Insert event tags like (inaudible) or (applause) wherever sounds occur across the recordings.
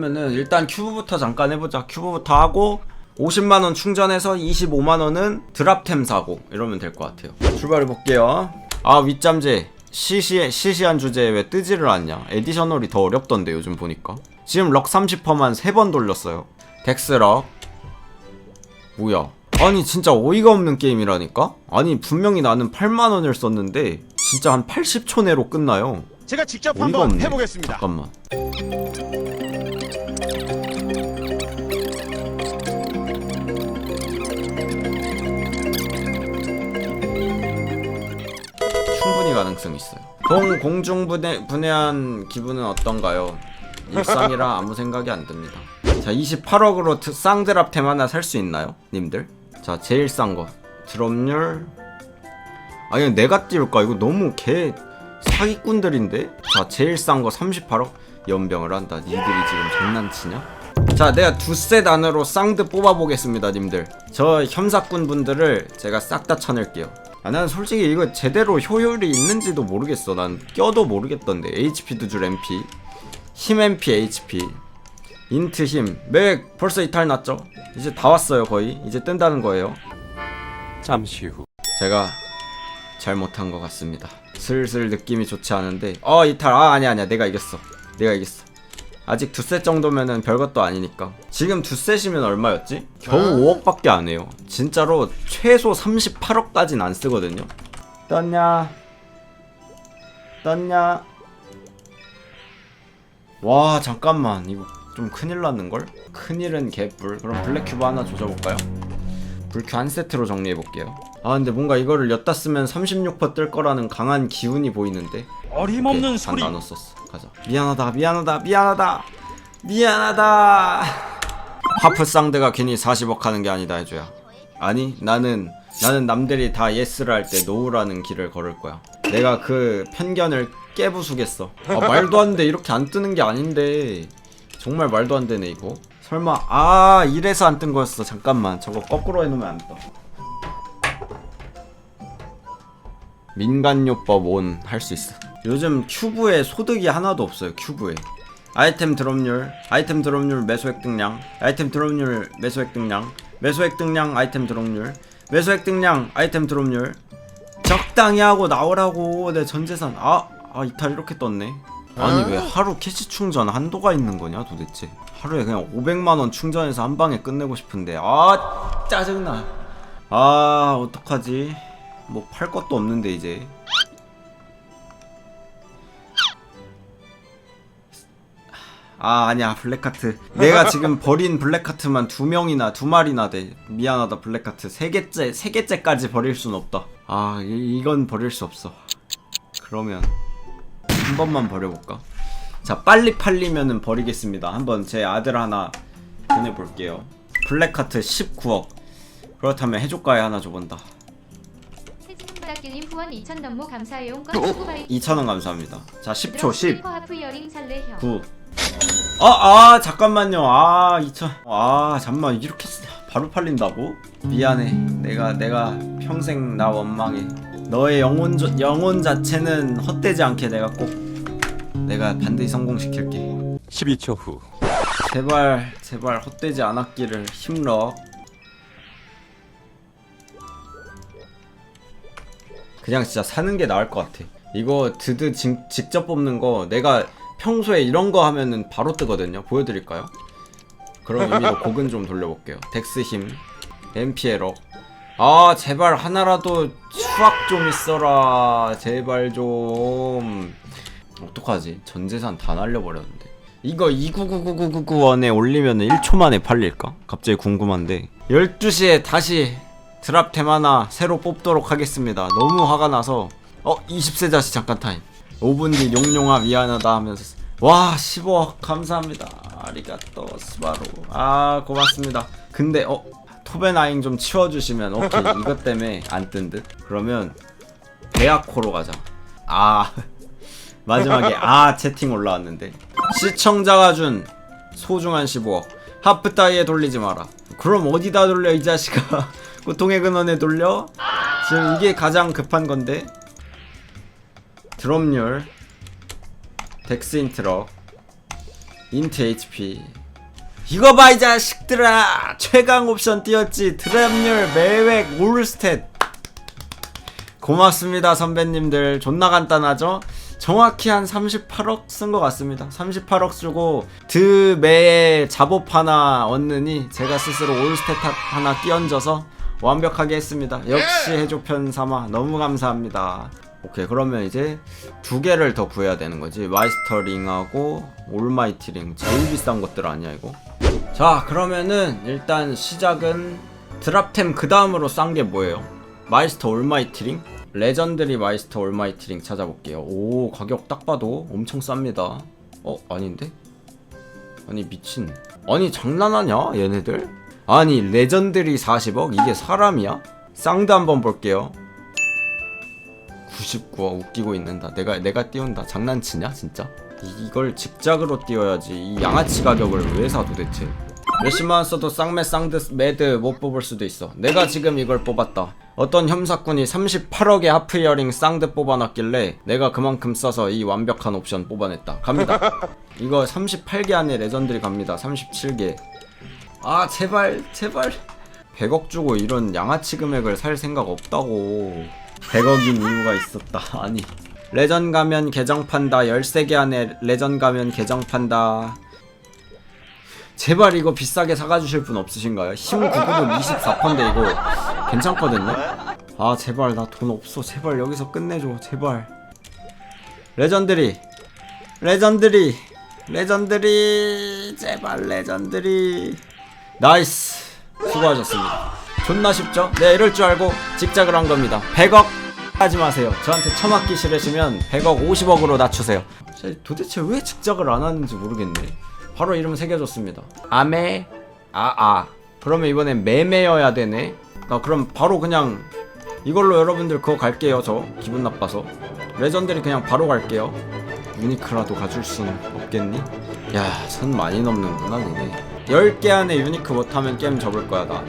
하면은 일단 큐브부터 잠깐 해보자. 큐브부터 하고 50만 원 충전해서 25만 원은 드랍템 사고 이러면 될 것 같아요. 출발해 볼게요. 아 윗잠재 시시 시시한 주제에 왜 뜨지를 않냐? 에디셔널이 더 어렵던데 요즘 보니까. 지금 럭 30%만 3번 돌렸어요. 덱스럭. 뭐야? 아니 진짜 어이가 없는 게임이라니까? 아니 분명히 나는 8만 원을 썼는데 진짜 한 80초 내로 끝나요. 제가 직접 한번 없네. 해보겠습니다. 잠깐만. 가능성 있어요. 동 공중 분해 분해한 기분은 어떤가요? 일상이라 (laughs) 아무 생각이 안 듭니다. 자, 28억으로 쌍드랍템 하나 살 수 있나요, 님들? 자, 제일 싼 거. 드롭률. 아니, 내가 띄울까? 이거 너무 개 사기꾼들인데? 자, 제일 싼 거 38억? 연병을 한다. 니들이 지금 장난치냐? 자, 내가 두셋 안으로 쌍드 뽑아보겠습니다, 님들. 저 협사꾼 분들을 제가 싹 다 쳐낼게요. 아, 난 솔직히 이거 제대로 효율이 있는지도 모르겠어. 난 껴도 모르겠던데. HP도 줄 MP, 힘 MP, HP, 인트 힘. 맥 벌써 이탈 났죠? 이제 다 왔어요, 거의. 이제 뜬다는 거예요. 잠시 후 제가 잘못한 것 같습니다. 슬슬 느낌이 좋지 않은데 어 이탈 아 아니야 아니야 내가 이겼어 내가 이겼어 아직 두셋 정도면은 별것도 아니니까 지금 두 셋이면 얼마였지? 겨우 5억밖에 안 해요 진짜로 최소 38억까진 안 쓰거든요 떴냐 떴냐 와 잠깐만 이거 좀 큰일 났는걸? 큰일은 개뿔 그럼 블랙큐브 하나 조져볼까요? 불큐 한 세트로 정리해 볼게요. 아 근데 뭔가 이거를 엿다 쓰면 36%뜰 거라는 강한 기운이 보이는데. 어림없는 소리. 반 나눴었어. 가자. 미안하다, 미안하다, 미안하다, 미안하다. 하프 쌍드가 괜히 40억 하는 게 아니다 해줘야. 아니 나는 나는 남들이 다 예스를 할 때 노우라는 길을 걸을 거야. 내가 그 편견을 깨부수겠어. 아, 말도 안 돼. 이렇게 안 뜨는 게 아닌데. 정말 말도 안 되네 이거. 설마 아 이래서 안 뜬 거였어. 잠깐만 저거 거꾸로 해놓으면 안 떠. 민간요법 온 할 수 있어. 요즘 큐브에 소득이 하나도 없어요. 큐브에. 아이템 드롭률, 아이템 드롭률 매수 획득량, 아이템 드롭률 매수 획득량, 매수 획득량 아이템 드롭률, 매수 획득량 아이템 드롭률. 적당히 하고 나오라고 내 전재산. 아, 아 이탈 이렇게 떴네. 아니 왜 하루 캐시 충전 한도가 있는 거냐 도대체? 하루에 그냥 500만 원 충전해서 한 방에 끝내고 싶은데 아 짜증나. 아 어떡하지? 뭐 팔 것도 없는데 이제. 아 아니야 블랙카트. 내가 지금 버린 블랙카트만 두 명이나 두 마리나 돼. 미안하다 블랙카트. 세 개째 세 개째까지 버릴 순 없다. 아 이, 이건 버릴 수 없어. 그러면 한 번만 버려볼까? 자 빨리 팔리면은 버리겠습니다. 한번 제 아들 하나 보내볼게요. 블랙카트 19억. 그렇다면 해조가에 하나 줘본다 새지금바닥길님 후원 2천 넘무 감사해요. 건 수구바이 2,000원 감사합니다 자 10초 10 하프 이어링 살래 형. 9 아, 아, 잠깐만요. 아, 2000. 아, 잠만. 이렇게 쓰- 바로 팔린다고? 미안해. 내가, 내가 평생 나 원망해. 너의 영혼, 조- 영혼 자체는 헛되지 않게 내가 꼭, 내가 반드시 성공시킬게. 12초 후 제발, 제발 헛되지 않았기를 힘러. 그냥 진짜 사는 게 나을 것 같아. 이거 드드 직, 직접 뽑는 거 내가 평소에 이런 거 하면은 바로 뜨거든요. 보여드릴까요? 그런 의미로 (laughs) 곡은 좀 돌려볼게요. 덱스 힘, 엠피에러. 아 제발 하나라도 수학 좀 있어라. 제발 좀. 어떡하지? 전 재산 다 날려버렸는데. 이거 2999999원에 올리면 1초 만에 팔릴까? 갑자기 궁금한데. 12시에 다시 드랍템 하나 새로 뽑도록 하겠습니다. 너무 화가 나서 어 20세 자식 잠깐 타임. 5분 뒤 용용아 미안하다 하면서 와 15억 감사합니다. 아리가또 스바루. 아 고맙습니다. 근데 어 토베나잉 좀 치워주시면 오케이 (laughs) 이것 때문에 안 뜬 듯. 그러면 베아코로 가자. 아 (laughs) 마지막에 아 채팅 올라왔는데 시청자가 준 소중한 15억 하프 따위에 돌리지 마라 그럼 어디다 돌려 이 자식아 고통의 근원에 돌려? 지금 이게 가장 급한 건데. 드롭률 덱스 인트럭 인트 HP. 이거 봐 이 자식들아! 최강 옵션 띄었지. 드랍률 매획 올스탯. 고맙습니다 선배님들. 존나 간단하죠? 정확히 한 38억 쓴 것 같습니다. 38억 쓰고 드매의 잡업 하나 얻느니 제가 스스로 올스탯 하나 띄얹어서 완벽하게 했습니다. 역시 해조편 삼아 너무 감사합니다. 오케이 그러면 이제 두 개를 더 구해야 되는 거지. 마이스터링하고 올마이티링. 제일 비싼 것들 아니야 이거? 자 그러면은 일단 시작은 드랍템 그 다음으로 싼 게 뭐예요? 마이스터 올마이티링? 레전드리 마이스터 올마이티링 찾아볼게요. 오 가격 딱 봐도 엄청 쌉니다. 어 아닌데? 아니 미친. 아니 장난하냐 얘네들? 아니 레전드리 40억? 이게 사람이야? 쌍드 한번 볼게요. 99억 웃기고 있는다. 내가 내가 띄운다. 장난치냐 진짜? 이, 이걸 직작으로 띄워야지. 이 양아치 가격을 왜 사 도대체? 몇십만원 써도 쌍매 쌍드 매드 못 뽑을 수도 있어. 내가 지금 이걸 뽑았다. 어떤 혐사꾼이 38억의 하프 이어링 쌍드 뽑아놨길래 내가 그만큼 써서 이 완벽한 옵션 뽑아냈다. 갑니다. (laughs) 이거 38개 안에 레전드리 갑니다. 37개 아 제발 제발. 100억 주고 이런 양아치 금액을 살 생각 없다고. 100억인 이유가 있었다. (laughs) 아니 레전 가면 계정 판다. 13개 안에 레전 가면 계정 판다. 제발 이거 비싸게 사가주실 분 없으신가요? 힘 99분 24%인데 이거 괜찮거든요? 아 제발 나 돈 없어. 제발 여기서 끝내줘. 제발. 레전드리. 레전드리. 레전드리. 제발 레전드리 나이스. 수고하셨습니다. 존나 쉽죠? 내가 이럴 줄 알고 직작을 한 겁니다. 100억 하지 마세요. 저한테 처맞기 싫으시면 100억 50억으로 낮추세요. 도대체 왜 직작을 안 하는지 모르겠네. 바로 이름 새겨줬습니다. 아메 아아. 그러면 이번엔 매매여야 되네. 나 그럼 바로 그냥 이걸로 여러분들 그거 갈게요 저. 기분 나빠서. 레전드리 그냥 바로 갈게요. 유니크라도 가줄 수는 없겠니? 야선 많이 넘는구나 니네 10개 안에 유니크 못하면 게임 접을 거야 나.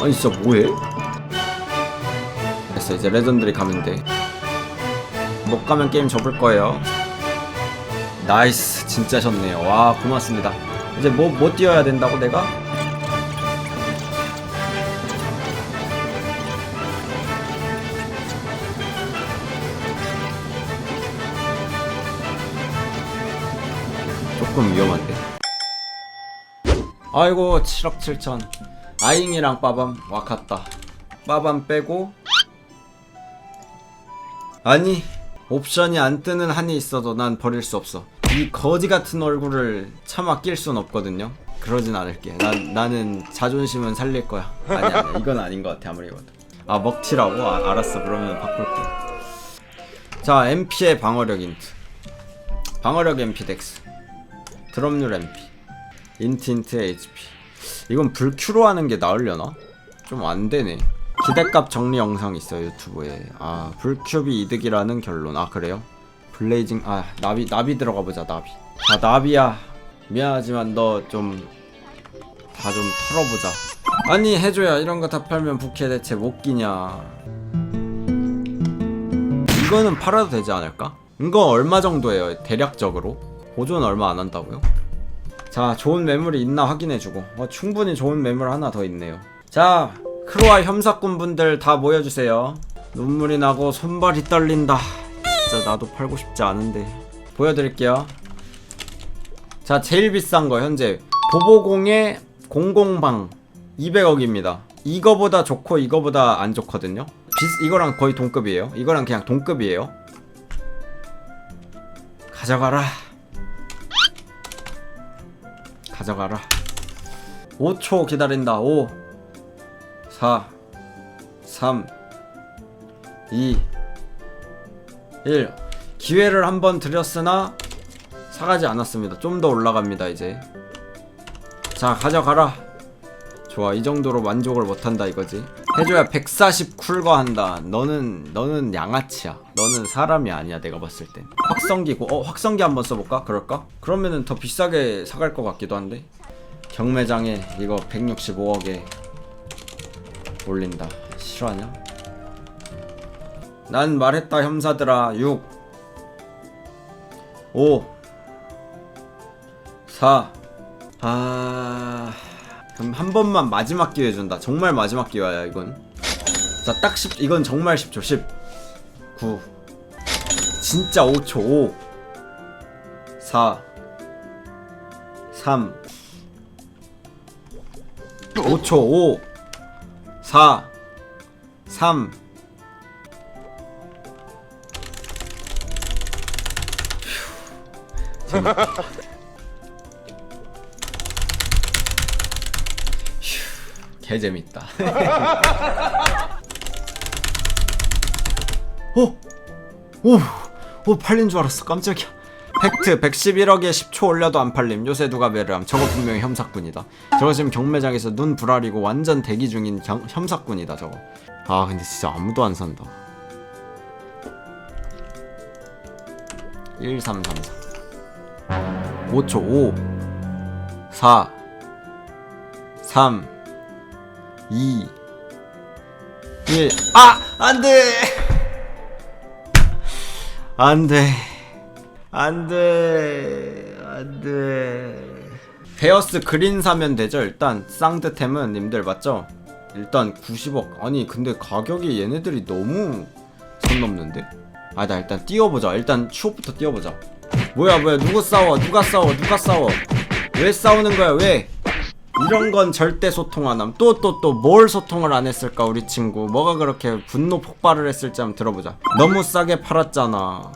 아니 진짜 뭐해? 됐어 이제 레전드리 가면 돼못 가면 게임 접을 거예요. 나이스 진짜 졌네요 와 고맙습니다. 이제 뭐, 뭐 뛰어야 된다고 내가? 조금 위험한데 아이고 7억 7천. 아잉이랑 빠밤 와갔다. 빠밤 빼고. 아니 옵션이 안 뜨는 한이 있어도 난 버릴 수 없어. 이 거지 같은 얼굴을 차마 낄 순 없거든요. 그러진 않을게. 난, 나는 자존심은 살릴 거야. 아니 아니 이건 아닌 것 같아 아무리 봐도. 아 먹튀라고? 아, 알았어. 그러면 바꿀게. 자 MP의 방어력 인트. 방어력 MP 덱스. 드럼률 MP 인트 HP 이건 불큐로 하는 게 나으려나? 좀 안되네. 기대값 정리 영상 있어요 유튜브에. 아 불큐비 이득이라는 결론. 아 그래요? 블레이징 아 나비 나비 들어가 보자 나비. 아 나비야. 미안하지만 너 좀 다 좀 털어보자. 아니 해줘야 이런 거 다 팔면 부캐 대체 못 끼냐. 이거는 팔아도 되지 않을까? 이거 얼마 정도예요 대략적으로? 보존 얼마 안 한다고요? 자 좋은 매물이 있나 확인해주고. 어, 충분히 좋은 매물 하나 더 있네요. 자 크로아 혐사꾼 분들 다 모여주세요. 눈물이 나고 손발이 떨린다. 진짜 나도 팔고 싶지 않은데. 보여드릴게요. 자 제일 비싼 거 현재. 보보공의 공공방 200억입니다. 이거보다 좋고 이거보다 안 좋거든요. 비, 이거랑 거의 동급이에요. 이거랑 그냥 동급이에요. 가져가라 가져가라. 5초 기다린다. 5 4 3 2 1 기회를 한번 드렸으나 사가지 않았습니다. 좀 더 올라갑니다 이제. 자 가져가라. 좋아 이 정도로 만족을 못한다 이거지 해줘야 140 쿨거 한다. 너는 너는 양아치야. 너는 사람이 아니야 내가 봤을 땐. 확성기 고, 어 확성기 한번 써볼까? 그럴까? 그러면은 더 비싸게 사갈 것 같기도 한데. 경매장에 이거 165억에 올린다. 실화냐? 난 말했다 혐사들아. 6 5 4 아... 그럼 한 번만 마지막 기회 준다. 정말 마지막 기회야 이건. 자 딱 10... 이건 정말 10초. 10 9 진짜 5초. 5 4 3 5초. 5 4 3 개 재밌다. 오, 오, 오 팔린 줄 알았어. 깜짝이야. 팩트 111억에 10초 올려도 안 팔림. 요새 누가 매르함. 저거 분명히 혐사꾼이다. 저거 지금 경매장에서 눈 불아리고 완전 대기 중인 경, 혐사꾼이다. 저거. 아 근데 진짜 아무도 안 산다. 1 3 3 4 5초 5 4 3 2 1 아! 안돼! 안돼. 안돼. 안돼. 베어스 그린 사면 되죠? 일단 쌍드템은 님들 맞죠? 일단 90억. 아니 근데 가격이 얘네들이 너무 선 넘는데? 아 나 일단 띄워보자. 일단 추억부터 띄워보자. 뭐야 뭐야. 누구 싸워? 누가 싸워? 누가 싸워? 왜 싸우는 거야? 왜 이런 건 절대 소통 안 함. 또 또 또 뭘 소통을 안 했을까 우리 친구. 뭐가 그렇게 분노 폭발을 했을지 한번 들어보자. 너무 싸게 팔았잖아.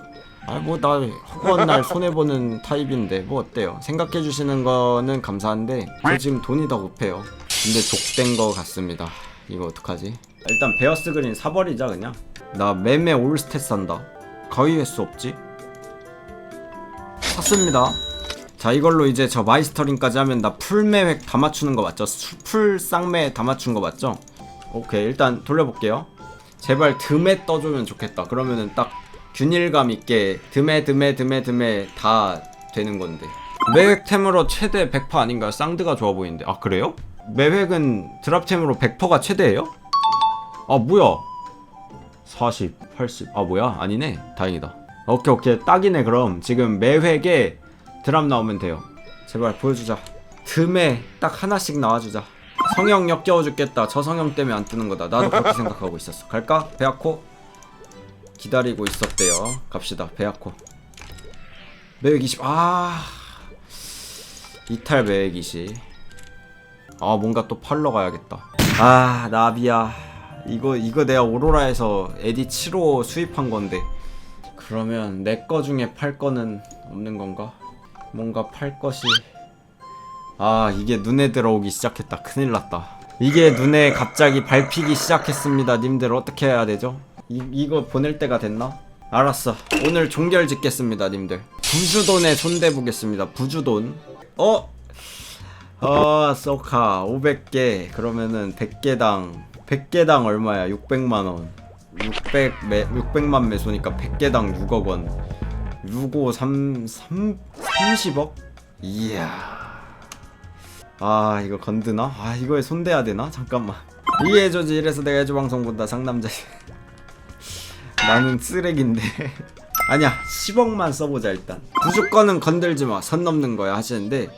아 뭐 나 허구한 날 손해 보는 타입인데 뭐 어때요? 생각해 주시는 거는 감사한데 저 지금 돈이 더 급해요. 근데 족된 거 같습니다. 이거 어떡하지? 일단 베어스 그린 사버리자 그냥. 나 매매 올스탯 산다. 가위 횟수 없지? 샀습니다. 자 이걸로 이제 저 마이스터링까지 하면 나 풀매획 다 맞추는 거 맞죠? 수- 풀 쌍매 다 맞춘 거 맞죠? 오케이 일단 돌려볼게요 제발 듬에 떠주면 좋겠다 그러면은 딱 균일감 있게 듬에 듬에 듬에 듬에 다 되는 건데 매획템으로 최대 100% 아닌가요? 쌍드가 좋아 보이는데 아 그래요? 매획은 드랍템으로 100%가 최대예요? 아 뭐야 40, 80. 아 뭐야? 아니네. 다행이다. 오케이 오케이 딱이네 그럼 지금 매 획에 드랍 나오면 돼요. 제발 보여주자. 틈에 딱 하나씩 나와주자. 성형 역겨워 죽겠다. 저 성형 때문에 안 뜨는 거다. 나도 그렇게 생각하고 있었어. 갈까? 베아코 기다리고 있었대요. 갑시다. 베아코. 매획 20. 아 이탈 매획 20. 아 뭔가 또 팔러 가야겠다. 아 나비야. 이거 이거 내가 오로라에서 에디 7호 수입한 건데 그러면 내 거 중에 팔 거는 없는 건가? 뭔가 팔 것이 아 이게 눈에 들어오기 시작했다 큰일 났다 이게 눈에 갑자기 밟히기 시작했습니다 님들 어떻게 해야 되죠? 이, 이거 보낼 때가 됐나? 알았어 오늘 종결 짓겠습니다 님들 부주돈에 손대보겠습니다 부주돈 어? 아, 소카 500개 그러면은 100개당 100개당 얼마야? 600만 원. 600 매, 600만 매수니까 100개당 6억 원. 6오 3 3 30억? 이야. 아, 이거 건드나? 아, 이거에 손대야 되나? 잠깐만. 이해해줘지 이래서 내가 해줘 방송 본다 상남자. (laughs) 나는 쓰레기인데. (laughs) 아니야, 10억만 써보자 일단. 부주권은 건들지 마. 선 넘는 거야 하시는데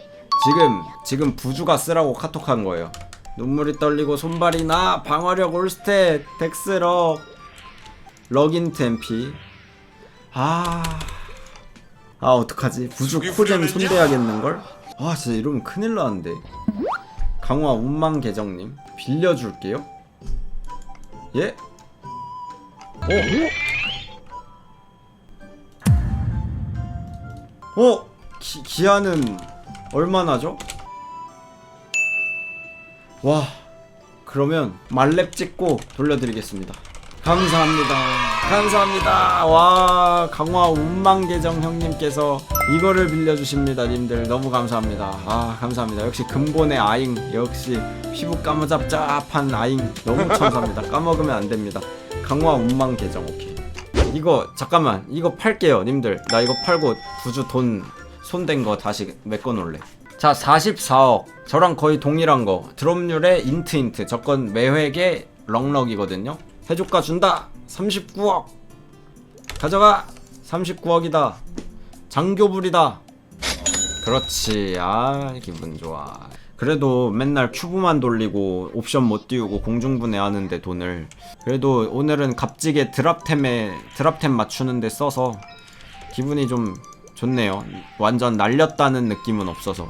지금 지금 부주가 쓰라고 카톡한 거예요. 눈물이 떨리고 손발이 나 방어력 올스탯 덱스럭 러긴 템피 아... 아 어떡하지 부주 코잼 손대야겠는걸? 아 진짜 이러면 큰일 나는데 강화 운만 계정님 빌려줄게요 예? 어? 어? 기, 기한은 얼마나죠? 와 그러면 말렙 찍고 돌려드리겠습니다 감사합니다 감사합니다. 와 강화 운망 계정 형님께서 이거를 빌려주십니다 님들. 너무 감사합니다. 아 감사합니다. 역시 근본의 아잉 역시 피부 까무잡잡한 아잉. 너무 감사합니다. 까먹으면 안 됩니다. 강화 운망 계정 오케이. 이거 잠깐만. 이거 팔게요 님들. 나 이거 팔고 부주 돈 손댄 거 다시 메꿔 놓을래. 자 44억. 저랑 거의 동일한 거. 드롭률의 인트 인트. 저건 매회계 럭럭이거든요. 해조가 준다 39억. 가져가. 39억이다. 장교불이다. 그렇지. 아 기분 좋아. 그래도 맨날 큐브만 돌리고 옵션 못 띄우고 공중분해 하는데 돈을. 그래도 오늘은 값지게 드랍템에 드랍템 맞추는데 써서 기분이 좀 좋네요. 완전 날렸다는 느낌은 없어서